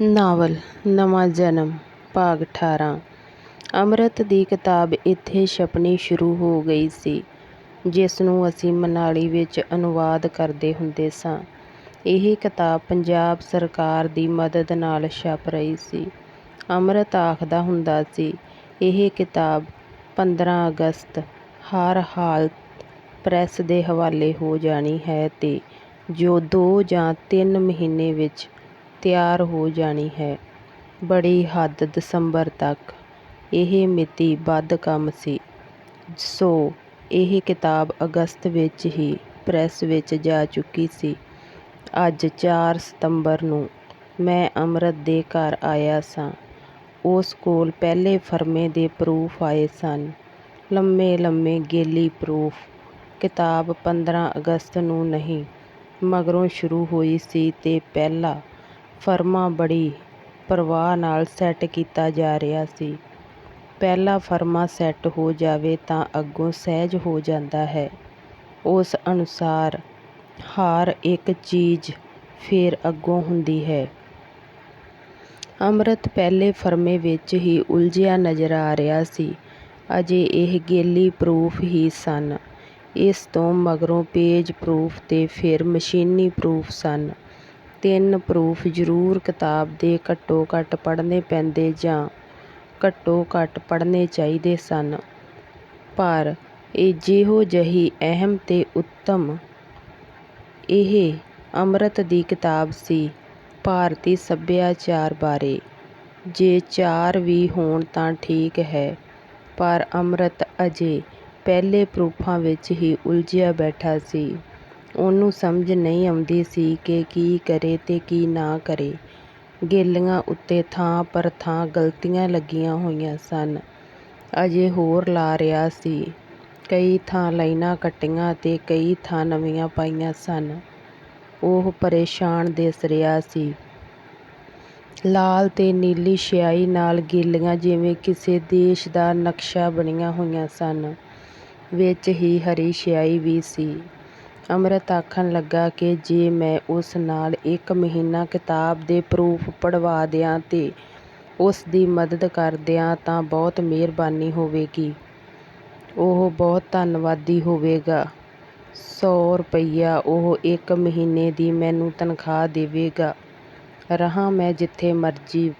Novel, ਨਵਾਂ ਜਨਮ, ਭਾਗ ਅਠਾਰਾਂ। ਅੰਮ੍ਰਿਤ ਦੀ ਕਿਤਾਬ ਇੱਥੇ ਛਪਣੀ ਸ਼ੁਰੂ ਹੋ ਗਈ ਸੀ, ਜਿਸ ਨੂੰ ਅਸੀਂ ਮਨਾਲੀ ਵਿੱਚ ਅਨੁਵਾਦ ਕਰਦੇ ਹੁੰਦੇ ਸਾਂ। ਇਹ ਕਿਤਾਬ ਪੰਜਾਬ ਸਰਕਾਰ ਦੀ ਮਦਦ ਨਾਲ ਛਪ ਰਹੀ ਸੀ। ਅੰਮ੍ਰਿਤ ਆਖਦਾ ਹੁੰਦਾ ਸੀ, ਇਹ ਕਿਤਾਬ 15 ਅਗਸਤ, ਹਰ ਹਾਲਤ ਪ੍ਰੈਸ ਦੇ ਹਵਾਲੇ ਹੋ ਜਾਣੀ ਹੈ ਤੇ ਜੋ ਦੋ ਜਾਂ ਤਿੰਨ ਮਹੀਨੇ ਵਿੱਚ ਤਿਆਰ ਹੋ ਜਾਣੀ ਹੈ। ਬੜੀ ਹੱਦ ਦਸੰਬਰ ਤੱਕ ਇਹ ਮਿਤੀ ਵੱਧ ਕੰਮ ਸੀ। ਸੋ ਇਹ ਕਿਤਾਬ ਅਗਸਤ ਵਿੱਚ ਹੀ ਪ੍ਰੈਸ ਵਿੱਚ ਜਾ ਚੁੱਕੀ ਸੀ। ਅੱਜ ਚਾਰ ਸਤੰਬਰ ਨੂੰ ਮੈਂ ਅੰਮ੍ਰਿਤ ਦੇ ਘਰ ਆਇਆ ਸਾਂ। ਉਸ ਕੋਲ ਪਹਿਲੇ ਫਰਮੇ ਦੇ ਪਰੂਫ ਆਏ ਸਨ। ਲੰਮੇ ਲੰਮੇ ਗੇਲੀ ਪਰੂਫ। ਕਿਤਾਬ 15 ਅਗਸਤ ਨੂੰ ਨਹੀਂ, ਮਗਰੋਂ ਸ਼ੁਰੂ ਹੋਈ ਸੀ ਤੇ ਪਹਿਲਾ ਫਰਮਾਂ ਬੜੀ ਪਰਵਾਹ ਨਾਲ ਸੈੱਟ ਕੀਤਾ ਜਾ ਰਿਹਾ ਸੀ। ਪਹਿਲਾ ਫਰਮਾਂ ਸੈੱਟ ਹੋ ਜਾਵੇ ਤਾਂ ਅੱਗੋਂ ਸਹਿਜ ਹੋ ਜਾਂਦਾ ਹੈ। ਉਸ ਅਨੁਸਾਰ ਹਰ ਇੱਕ ਚੀਜ਼ ਫੇਰ ਅੱਗੋਂ ਹੁੰਦੀ ਹੈ। ਅੰਮ੍ਰਿਤ ਪਹਿਲੇ ਫਰਮੇ ਵਿੱਚ ਹੀ ਉਲਝਿਆ ਨਜ਼ਰ ਆ ਰਿਹਾ ਸੀ। ਅਜੇ ਇਹ ਗੇਲੀ ਪਰੂਫ ਹੀ ਸਨ। ਇਸ ਤੋਂ ਮਗਰੋਂ ਪੇਜ ਪ੍ਰੂਫ ਤੇ ਫਿਰ ਮਸ਼ੀਨੀ ਪ੍ਰੂਫ ਸਨ। ਤਿੰਨ ਪਰੂਫ ਜ਼ਰੂਰ ਕਿਤਾਬ ਦੇ ਘੱਟੋ ਘੱਟ ਪੜ੍ਹਨੇ ਪੈਂਦੇ ਜਾਂ ਘੱਟੋ ਘੱਟ ਪੜ੍ਹਨੇ ਚਾਹੀਦੇ ਸਨ। ਪਰ ਇਹ ਜਿਹੋ ਜਿਹੀ ਅਹਿਮ ਤੇ ਉੱਤਮ ਇਹ ਅੰਮ੍ਰਿਤ ਦੀ ਕਿਤਾਬ ਸੀ ਭਾਰਤੀ ਸੱਭਿਆਚਾਰ ਬਾਰੇ। ਜੇ ਚਾਰ ਵੀ ਹੋਣ ਤਾਂ ਠੀਕ ਹੈ, ਪਰ ਅੰਮ੍ਰਿਤ ਅਜੇ ਪਹਿਲੇ ਪਰੂਫਾਂ ਵਿੱਚ ਹੀ ਉਲਝਿਆ ਬੈਠਾ ਸੀ। ਉਹਨੂੰ ਸਮਝ ਨਹੀਂ ਆਉਂਦੀ ਸੀ ਕਿ ਕੀ ਕਰੇ ਤੇ ਕੀ ਨਾ ਕਰੇ। ਗੇਲੀਆਂ ਉੱਤੇ ਥਾਂ ਪਰ ਥਾਂ ਗਲਤੀਆਂ ਲੱਗੀਆਂ ਹੋਈਆਂ ਸਨ। ਅਜੇ ਹੋਰ ਲਾ ਰਿਹਾ ਸੀ। ਕਈ ਥਾਂ ਲਾਈਨਾਂ ਕੱਟੀਆਂ ਤੇ ਕਈ ਥਾਂ ਨਵੀਆਂ ਪਾਈਆਂ ਸਨ। ਉਹ ਪਰੇਸ਼ਾਨ ਦਿਸ ਰਿਹਾ ਸੀ। ਲਾਲ ਤੇ ਨੀਲੀ ਸਿਆਹੀ ਨਾਲ ਗੇਲੀਆਂ ਜਿਵੇਂ ਕਿਸੇ ਦੇਸ਼ ਦਾ ਨਕਸ਼ਾ ਬਣੀਆਂ ਹੋਈਆਂ ਸਨ। ਵਿੱਚ ਹੀ ਹਰੀ ਸਿਆਹੀ ਵੀ ਸੀ। ਅੰਮ੍ਰਿਤ ਆਖਣ ਲੱਗਾ ਕਿ ਜੇ ਮੈਂ ਉਸ ਨਾਲ ਇੱਕ ਮਹੀਨਾ ਕਿਤਾਬ ਦੇ ਪਰੂਫ ਪੜ੍ਹਵਾ ਦਿਆਂ ਤੇ ਉਸ ਦੀ ਮਦਦ ਕਰ ਦਿਆਂ ਤਾਂ ਬਹੁਤ ਮਿਹਰਬਾਨੀ ਹੋਵੇਗੀ। ਉਹ ਬਹੁਤ ਧੰਨਵਾਦੀ ਹੋਵੇਗਾ। ਸੌ ਰੁਪਈਆ ਉਹ ਇੱਕ ਮਹੀਨੇ ਦੀ ਮੈਨੂੰ ਤਨਖਾਹ ਦੇਵੇਗਾ। ਰਹਾਂ ਮੈਂ ਜਿੱਥੇ ਮਰਜ਼ੀ,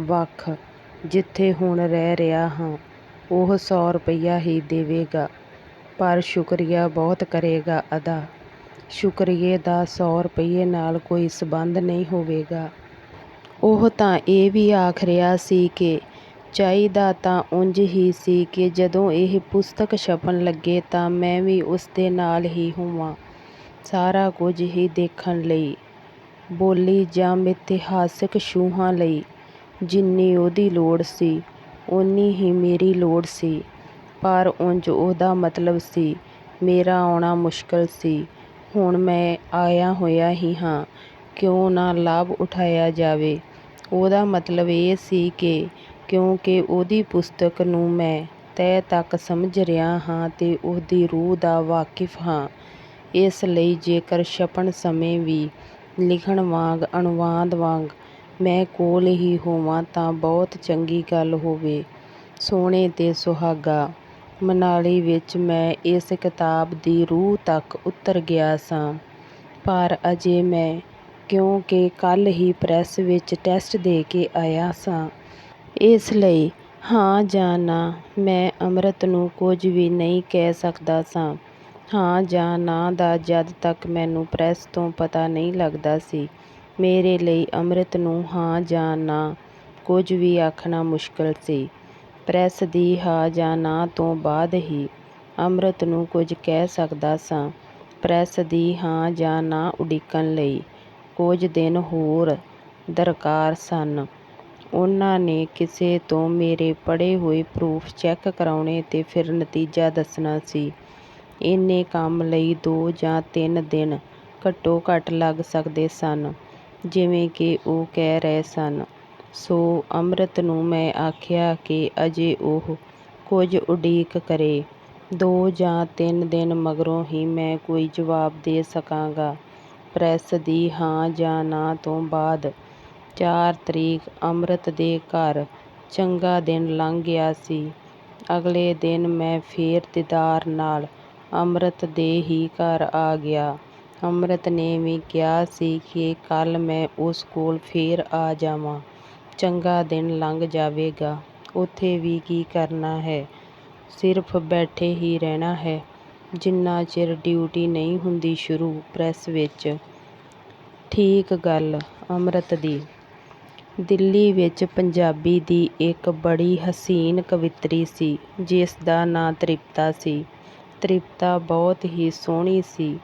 ਵੱਖ, ਜਿੱਥੇ ਹੁਣ ਰਹਿ ਰਿਹਾ ਹਾਂ, ਉਹ ਸੌ ਰੁਪਈਆ ਹੀ ਦੇਵੇਗਾ। ਪਰ ਸ਼ੁਕਰੀਆ ਬਹੁਤ ਕਰੇਗਾ ਅਦਾ। ਸ਼ੁਕਰੀਏ ਦਾ ਸੌ ਰੁਪਈਏ ਨਾਲ ਕੋਈ ਸਬੰਧ ਨਹੀਂ ਹੋਵੇਗਾ। ਉਹ ਤਾਂ ਇਹ ਵੀ ਆਖ ਰਿਹਾ ਸੀ ਕਿ ਚਾਹੀਦਾ ਤਾਂ ਉਂਝ ਹੀ ਸੀ ਕਿ ਜਦੋਂ ਇਹ ਪੁਸਤਕ ਛਪਣ ਲੱਗੇ ਤਾਂ ਮੈਂ ਵੀ ਉਸ ਦੇ ਨਾਲ ਹੀ ਹੋਵਾਂ। ਸਾਰਾ ਕੁਝ ਹੀ ਦੇਖਣ ਲਈ, ਬੋਲੀ ਜਾਂ ਮਿਥਿਹਾਸਿਕ ਛੂਹਾਂ ਲਈ ਜਿੰਨੀ ਉਹਦੀ ਲੋੜ ਸੀ, ਓਨੀ ਹੀ ਮੇਰੀ ਲੋੜ ਸੀ। ਪਰ ਉਂਝ ਉਹਦਾ ਮਤਲਬ ਸੀ, ਮੇਰਾ ਆਉਣਾ ਮੁਸ਼ਕਲ ਸੀ, ਹੁਣ ਮੈਂ ਆਇਆ ਹੋਇਆ ਹੀ ਹਾਂ, ਕਿਉਂ ਨਾ ਲਾਭ ਉਠਾਇਆ ਜਾਵੇ? ਉਹਦਾ ਮਤਲਬ ਇਹ ਸੀ ਕਿ ਕਿਉਂਕਿ ਉਹਦੀ ਪੁਸਤਕ ਨੂੰ ਮੈਂ ਤਹਿ ਤੱਕ ਸਮਝ ਰਿਹਾ ਹਾਂ ਤੇ ਉਹਦੀ ਰੂਹ ਦਾ ਵਾਕਿਫ ਹਾਂ। ਇਸ ਲਈ ਜੇਕਰ ਛਪਣ ਸਮੇਂ ਵੀ ਲਿਖਣ ਵਾਂਗ, ਅਨੁਵਾਦ ਵਾਂਗ ਮੈਂ ਕੋਲ ਹੀ ਹੋਵਾਂ ਤਾਂ ਬਹੁਤ ਚੰਗੀ ਗੱਲ ਹੋਵੇ। ਸੋਹਣੇ ਤੇ ਸੁਹਾਗਾ। ਮਨਾਲੀ ਵਿੱਚ ਮੈਂ ਇਸ ਕਿਤਾਬ ਦੀ ਰੂਹ ਤੱਕ ਉਤਰ ਗਿਆ ਸਾਂ। ਪਰ ਅਜੇ ਮੈਂ, ਕਿਉਂਕਿ ਕੱਲ੍ਹ ਹੀ ਪ੍ਰੈਸ ਵਿੱਚ ਟੈਸਟ ਦੇ ਕੇ ਆਇਆ ਸਾਂ। ਇਸ ਲਈ, ਹਾਂ ਜਾਂ ਨਾ, ਮੈਂ ਅੰਮ੍ਰਿਤ ਨੂੰ ਕੁਝ ਵੀ ਨਹੀਂ ਕਹਿ ਸਕਦਾ ਸਾਂ। ਹਾਂ ਜਾਂ ਨਾ ਦਾ ਜਦ ਤੱਕ ਮੈਨੂੰ ਪ੍ਰੈਸ ਤੋਂ ਪਤਾ ਨਹੀਂ ਲੱਗਦਾ ਸੀ। ਮੇਰੇ ਲਈ ਅੰਮ੍ਰਿਤ ਨੂੰ ਹਾਂ ਜਾਂ ਨਾ ਕੁਝ ਵੀ ਆਖਣਾ ਮੁਸ਼ਕਲ ਸੀ। ਪ੍ਰੈਸ ਦੀ ਹਾਂ ਜਾਂ ਨਾ ਤੋਂ ਬਾਅਦ ਹੀ ਅੰਮ੍ਰਿਤ ਨੂੰ ਕੁਝ ਕਹਿ ਸਕਦਾ ਸਾਂ। ਪ੍ਰੈਸ ਦੀ ਹਾਂ ਜਾਂ ਨਾ ਉਡੀਕਣ ਲਈ ਕੁਝ ਦਿਨ ਹੋਰ ਦਰਕਾਰ ਸਨ। ਉਹਨਾਂ ਨੇ ਕਿਸੇ ਤੋਂ ਮੇਰੇ ਪੜ੍ਹੇ ਹੋਏ ਪਰੂਫ ਚੈੱਕ ਕਰਾਉਣੇ ਤੇ ਫਿਰ ਨਤੀਜਾ ਦੱਸਣਾ ਸੀ। ਇੰਨੇ ਕੰਮ ਲਈ ਦੋ ਜਾਂ ਤਿੰਨ ਦਿਨ ਘੱਟੋ ਘੱਟ ਲੱਗ ਸਕਦੇ ਸਨ, ਜਿਵੇਂ ਕਿ ਉਹ ਕਹਿ ਰਹੇ ਸਨ। ਸੋ ਅੰਮ੍ਰਿਤ ਨੂੰ ਮੈਂ ਆਖਿਆ ਕਿ ਅਜੇ ਉਹ ਕੁਝ ਉਡੀਕ ਕਰੇ ਦੋ ਜਾਂ ਤਿੰਨ ਦਿਨ ਮਗਰੋਂ ਹੀ ਮੈਂ ਕੋਈ ਜਵਾਬ ਦੇ ਸਕਾਂਗਾ ਪ੍ਰੈਸ ਦੀ ਹਾਂ ਜਾਂ ਨਾ ਤੋਂ ਬਾਅਦ ਚਾਰ ਤਰੀਕ ਅੰਮ੍ਰਿਤ ਦੇ ਘਰ ਚੰਗਾ ਦਿਨ ਲੰਘ ਗਿਆ ਸੀ। ਅਗਲੇ ਦਿਨ ਮੈਂ ਫੇਰ ਦੀਦਾਰ ਨਾਲ ਅੰਮ੍ਰਿਤ ਦੇ ਹੀ ਘਰ ਆ ਗਿਆ। ਅੰਮ੍ਰਿਤ ਨੇ ਵੀ ਕਿਹਾ ਸੀ ਕਿ ਕੱਲ੍ਹ ਮੈਂ ਉਸ ਕੋਲ ਫੇਰ ਆ ਜਾਵਾਂ। ਚੰਗਾ ਦਿਨ ਲੰਘ ਜਾਵੇਗਾ। ਉੱਥੇ ਵੀ ਕੀ ਕਰਨਾ ਹੈ, ਸਿਰਫ਼ ਬੈਠੇ ਹੀ ਰਹਿਣਾ ਹੈ, ਜਿੰਨਾ ਚਿਰ ਡਿਊਟੀ ਨਹੀਂ ਹੁੰਦੀ ਸ਼ੁਰੂ ਪ੍ਰੈਸ ਵਿੱਚ। ਠੀਕ ਗੱਲ ਅੰਮ੍ਰਿਤ ਦੀ। ਦਿੱਲੀ ਵਿੱਚ ਪੰਜਾਬੀ ਦੀ ਇੱਕ ਬੜੀ ਹਸੀਨ ਕਵਿੱਤਰੀ ਸੀ, ਜਿਸ ਦਾ ਨਾਂ ਤ੍ਰਿਪਤਾ ਸੀ। ਤ੍ਰਿਪਤਾ ਬਹੁਤ ਹੀ ਸੋਹਣੀ ਸੀ,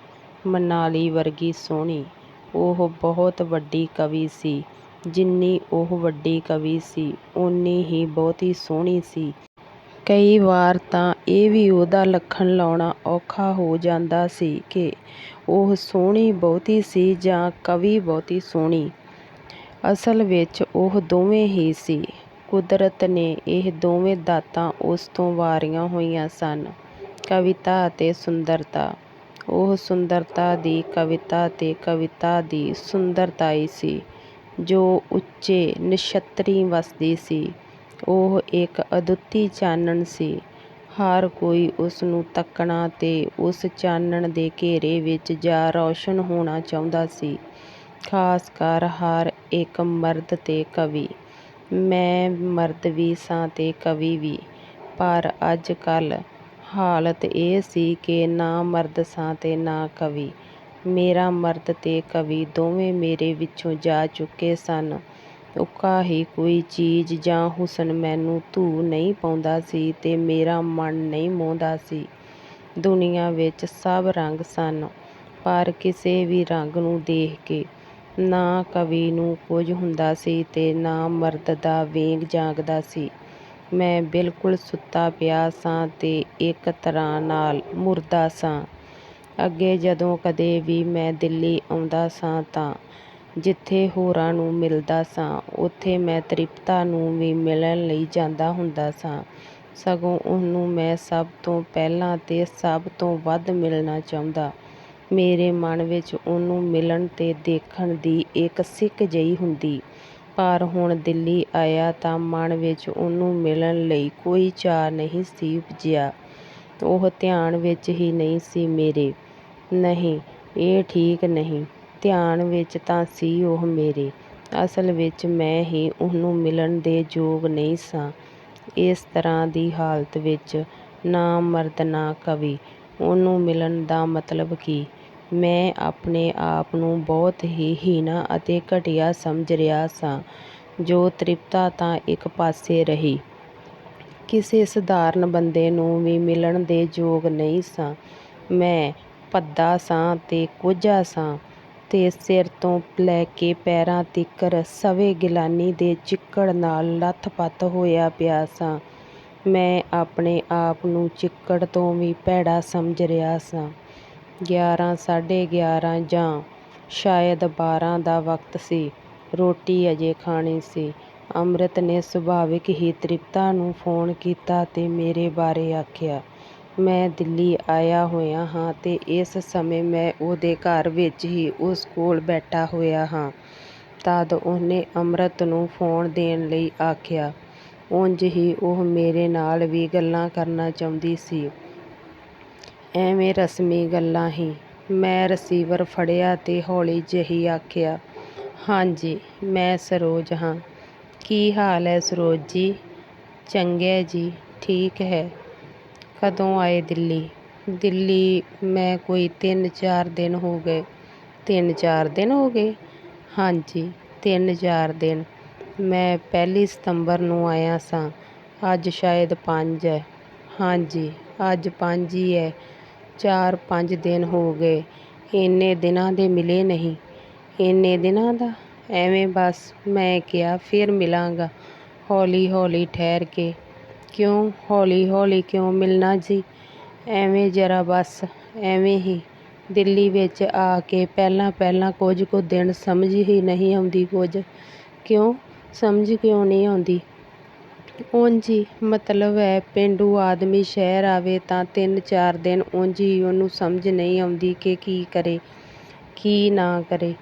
ਮਨਾਲੀ ਵਰਗੀ ਸੋਹਣੀ। ਉਹ ਬਹੁਤ ਵੱਡੀ ਕਵੀ ਸੀ। ਜਿੰਨੀ ਉਹ ਵੱਡੀ ਕਵੀ ਸੀ, ਓਨੀ ਹੀ ਬਹੁਤੀ ਸੋਹਣੀ ਸੀ। ਕਈ ਵਾਰ ਤਾਂ ਇਹ ਵੀ ਉਹਦਾ ਲੱਖਣ ਲਾਉਣਾ ਔਖਾ ਹੋ ਜਾਂਦਾ ਸੀ ਕਿ ਉਹ ਸੋਹਣੀ ਬਹੁਤੀ ਸੀ ਜਾਂ ਕਵੀ ਬਹੁਤੀ ਸੋਹਣੀ। ਅਸਲ ਵਿੱਚ ਉਹ ਦੋਵੇਂ ਹੀ ਸੀ। ਕੁਦਰਤ ਨੇ ਇਹ ਦੋਵੇਂ ਦਾਤਾਂ ਉਸ ਤੋਂ ਵਾਰੀਆਂ ਹੋਈਆਂ ਸਨ, ਕਵਿਤਾ ਅਤੇ ਸੁੰਦਰਤਾ। ਉਹ ਸੁੰਦਰਤਾ ਦੀ ਕਵਿਤਾ ਤੇ ਕਵਿਤਾ ਦੀ ਸੁੰਦਰਤਾਈ ਸੀ, ਜੋ ਉੱਚੇ ਨਛੱਤਰੀ ਵੱਸਦੀ ਸੀ। ਉਹ ਇੱਕ ਅਦੁੱਤੀ ਚਾਨਣ ਸੀ। ਹਰ ਕੋਈ ਉਸਨੂੰ ਤੱਕਣਾ ਤੇ ਉਸ ਚਾਨਣ ਦੇ ਘੇਰੇ ਵਿੱਚ ਜਾ ਰੌਸ਼ਨ ਹੋਣਾ ਚਾਹੁੰਦਾ ਸੀ, ਖ਼ਾਸਕਰ ਹਰ ਇੱਕ ਮਰਦ ਤੇ ਕਵੀ। ਮੈਂ ਮਰਦ ਵੀ ਸਾਂ ਤੇ ਕਵੀ ਵੀ, ਪਰ ਅੱਜ-ਕੱਲ੍ਹ ਹਾਲਤ ਇਹ ਸੀ ਕਿ ਨਾ ਮਰਦ ਸਾਂ ਤੇ ਨਾ ਕਵੀ। ਮੇਰਾ ਮਰਦ ਤੇ ਕਵੀ ਦੋਵੇਂ ਮੇਰੇ ਵਿੱਚੋਂ ਜਾ ਚੁੱਕੇ ਸਨ। ਉੱਕਾ ਹੀ ਕੋਈ ਚੀਜ਼ ਜਾਂ ਹੁਸਨ ਮੈਨੂੰ ਧੂਹ ਨਹੀਂ ਪਾਉਂਦਾ ਸੀ ਤੇ ਮੇਰਾ ਮਨ ਨਹੀਂ ਮੋਹਦਾ ਸੀ। ਦੁਨੀਆਂ ਵਿੱਚ ਸਭ ਰੰਗ ਸਨ, ਪਰ ਕਿਸੇ ਵੀ ਰੰਗ ਨੂੰ ਦੇਖ ਕੇ ਨਾ ਕਵੀ ਨੂੰ ਕੁਝ ਹੁੰਦਾ ਸੀ ਤੇ ਨਾ ਮਰਦ ਦਾ ਵੇਂਗ ਜਾਗਦਾ ਸੀ। ਮੈਂ ਬਿਲਕੁਲ ਸੁੱਤਾ ਪਿਆ ਸਾਂ ਤੇ ਇੱਕ ਤਰ੍ਹਾਂ ਨਾਲ ਮੁਰਦਾ ਸਾਂ। ਅੱਗੇ ਜਦੋਂ ਕਦੇ ਵੀ ਮੈਂ ਦਿੱਲੀ ਆਉਂਦਾ ਸਾਂ ਤਾਂ ਜਿੱਥੇ ਹੋਰਾਂ ਨੂੰ ਮਿਲਦਾ ਸਾਂ, ਉੱਥੇ ਮੈਂ ਤ੍ਰਿਪਤਾ ਨੂੰ ਵੀ ਮਿਲਣ ਲਈ ਜਾਂਦਾ ਹੁੰਦਾ ਸਾਂ। ਸਗੋਂ ਉਹਨੂੰ ਮੈਂ ਸਭ ਤੋਂ ਪਹਿਲਾਂ ਤੇ ਸਭ ਤੋਂ ਵੱਧ ਮਿਲਣਾ ਚਾਹੁੰਦਾ। ਮੇਰੇ ਮਨ ਵਿੱਚ ਉਹਨੂੰ ਮਿਲਣ ਤੇ ਦੇਖਣ ਦੀ ਇੱਕ ਸਿੱਕ ਜਿਹੀ ਹੁੰਦੀ, ਪਰ ਹੁਣ ਦਿੱਲੀ ਆਇਆ ਤਾਂ ਮਨ ਵਿੱਚ ਉਹਨੂੰ ਮਿਲਣ ਲਈ ਕੋਈ ਚਾਅ ਨਹੀਂ ਸੀ ਉਪਜਿਆ। ਉਹ ਧਿਆਨ ਵਿੱਚ ਹੀ ਨਹੀਂ ਸੀ ਮੇਰੇ। ਨਹੀਂ, ਇਹ ਠੀਕ ਨਹੀਂ, ਧਿਆਨ ਵਿੱਚ ਤਾਂ ਸੀ ਉਹ ਮੇਰੇ। ਅਸਲ ਵਿੱਚ ਮੈਂ ਹੀ ਉਹਨੂੰ ਮਿਲਣ ਦੇ ਯੋਗ ਨਹੀਂ ਸਾਂ। ਇਸ ਤਰ੍ਹਾਂ ਦੀ ਹਾਲਤ ਵਿੱਚ ਨਾ ਮਰਦ ਨਾ ਕਵੀ। ਉਹਨੂੰ ਮਿਲਣ ਦਾ ਮਤਲਬ ਕੀ? ਮੈਂ ਆਪਣੇ ਆਪ ਨੂੰ ਬਹੁਤ ਹੀ ਹੀਣਾ ਅਤੇ ਘਟੀਆ ਸਮਝ ਰਿਹਾ ਸਾਂ, ਜੋ ਤ੍ਰਿਪਤਾ ਤਾਂ ਇੱਕ ਪਾਸੇ ਰਹੀ। ਕਿਸੇ ਸਧਾਰਨ ਬੰਦੇ ਨੂੰ ਵੀ ਮਿਲਣ ਦੇ ਯੋਗ ਨਹੀਂ ਸਾਂ। ਮੈਂ ਭੱਦਾ ਸਾਂ ਤੇ ਕੋਝਾ ਸਾਂ, ਤੇ ਸਿਰ ਤੋਂ ਲੈ ਕੇ ਪੈਰਾਂ ਤੀਕਰ ਸਵੇ-ਗਿਲਾਨੀ ਦੇ ਚਿੱਕੜ ਨਾਲ ਲੱਥ-ਪੱਥ ਹੋਇਆ ਪਿਆ ਸਾਂ। ਮੈਂ ਆਪਣੇ ਆਪ ਨੂੰ ਚਿੱਕੜ ਤੋਂ ਵੀ ਭੈੜਾ ਸਮਝ ਰਿਹਾ ਸਾਂ। ਗਿਆਰਾਂ ਸਾਢੇ ਗਿਆਰਾਂ ਜਾਂ ਸ਼ਾਇਦ ਬਾਰਾਂ ਦਾ ਵਕਤ ਸੀ। ਰੋਟੀ ਅਜੇ ਖਾਣੀ ਸੀ। ਅੰਮ੍ਰਿਤ ਨੇ ਸੁਭਾਵਿਕ ਹੀ ਤ੍ਰਿਪਤਾ ਨੂੰ ਫ਼ੋਨ ਕੀਤਾ ਤੇ ਮੇਰੇ ਬਾਰੇ ਆਖਿਆ। ਮੈਂ ਦਿੱਲੀ ਆਇਆ ਹੋਇਆ ਹਾਂ ਅਤੇ ਇਸ ਸਮੇਂ ਮੈਂ ਉਹਦੇ ਘਰ ਵਿੱਚ ਹੀ ਉਸ ਕੋਲ ਬੈਠਾ ਹੋਇਆ ਹਾਂ। ਤਦ ਉਹਨੇ ਅੰਮ੍ਰਿਤ ਨੂੰ ਫ਼ੋਨ ਦੇਣ ਲਈ ਆਖਿਆ। ਉਂਜ ਹੀ ਉਹ ਮੇਰੇ ਨਾਲ ਵੀ ਗੱਲਾਂ ਕਰਨਾ ਚਾਹੁੰਦੀ ਸੀ। ਐਵੇਂ ਰਸਮੀ ਗੱਲਾਂ ਹੀ। ਮੈਂ ਰਸੀਵਰ ਫੜਿਆ ਤੇ ਹੌਲੀ ਜਿਹੀ ਆਖਿਆ, ਹਾਂਜੀ ਮੈਂ ਸਰੋਜ ਹਾਂ।" "ਕੀ ਹਾਲ ਹੈ ਸਰੋਜ ਜੀ?" "ਚੰਗੈ ਜੀ, ਠੀਕ ਹੈ।" "ਕਦੋਂ ਆਏ ਦਿੱਲੀ?" "ਦਿੱਲੀ ਮੈਂ ਕੋਈ ਤਿੰਨ-ਚਾਰ ਦਿਨ ਹੋ ਗਏ।" "ਤਿੰਨ-ਚਾਰ ਦਿਨ ਹੋ ਗਏ?" ਹਾਂਜੀ ਤਿੰਨ-ਚਾਰ ਦਿਨ। ਮੈਂ ਪਹਿਲੀ ਸਤੰਬਰ ਨੂੰ ਆਇਆ ਸਾਂ। ਅੱਜ ਸ਼ਾਇਦ ਪੰਜ ਹੈ ਹਾਂਜੀ ਅੱਜ ਪੰਜ ਹੀ ਹੈ "ਚਾਰ-ਪੰਜ ਦਿਨ ਹੋ ਗਏ, ਇੰਨੇ ਦਿਨਾਂ ਦੇ ਮਿਲੇ ਨਹੀਂ।" ਇੰਨੇ ਦਿਨਾਂ ਦਾ?" "ਐਵੇਂ ਬਸ ਮੈਂ ਕਿਹਾ, ਫਿਰ ਮਿਲਾਂਗਾ, ਹੌਲੀ-ਹੌਲੀ ਠਹਿਰ ਕੇ।" "ਕਿਉਂ ਹੌਲੀ-ਹੌਲੀ ਕਿਉਂ ਮਿਲਣਾ ਜੀ?" "ਐਵੇਂ ਜ਼ਰਾ ਬਸ ਐਵੇਂ ਹੀ।" "ਦਿੱਲੀ ਵਿੱਚ ਆ ਕੇ ਪਹਿਲਾਂ-ਪਹਿਲਾਂ ਕੁਝ ਕੁ ਦਿਨ ਸਮਝ ਹੀ ਨਹੀਂ ਆਉਂਦੀ ਕੁਝ।" "ਕਿਉਂ, ਸਮਝ ਕਿਉਂ ਨਹੀਂ ਆਉਂਦੀ?" ਉਂਝ ਹੀ ਮਤਲਬ ਹੈ ਪੇਂਡੂ ਆਦਮੀ ਸ਼ਹਿਰ ਆਵੇ ਤਾਂ ਤਿੰਨ-ਚਾਰ ਦਿਨ ਉਂਝ ਹੀ ਉਹਨੂੰ ਸਮਝ ਨਹੀਂ ਆਉਂਦੀ ਕਿ ਕੀ ਕਰੇ, ਕੀ ਨਾ ਕਰੇ।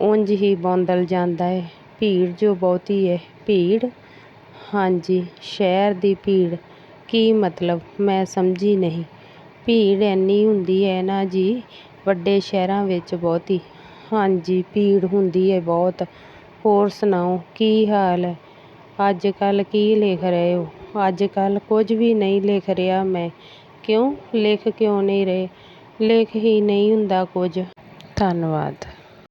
ਉਂਝ ਹੀ ਬੌਂਦਲ ਜਾਂਦਾ ਹੈ ਭੀੜ ਜੋ ਬਹੁਤੀ ਹੈ ਭੀੜ ਹਾਂਜੀ, ਸ਼ਹਿਰ ਦੀ ਭੀੜ। ਕੀ ਮਤਲਬ? ਮੈਂ ਸਮਝੀ ਨਹੀਂ। ਭੀੜ ਇੰਨੀ ਹੁੰਦੀ ਹੈ ਨਾ ਜੀ, ਵੱਡੇ ਸ਼ਹਿਰਾਂ ਵਿੱਚ ਬਹੁਤੀ। ਹਾਂਜੀ, ਭੀੜ ਹੁੰਦੀ ਹੈ ਬਹੁਤ। ਹੋਰ ਸੁਣਾਓ, ਕੀ ਹਾਲ ਹੈ ਅੱਜ ਕੱਲ੍ਹ ਕੀ ਲਿਖ ਰਹੇ ਹੋ? ਅੱਜ ਕੱਲ੍ਹ ਕੁਝ ਵੀ ਨਹੀਂ ਲਿਖ ਰਿਹਾ ਮੈਂ। ਕਿਉਂ? ਲਿਖ ਕਿਉਂ ਨਹੀਂ ਰਹੇ? ਲਿਖ ਹੀ ਨਹੀਂ ਹੁੰਦਾ ਕੁਝ। ਧੰਨਵਾਦ।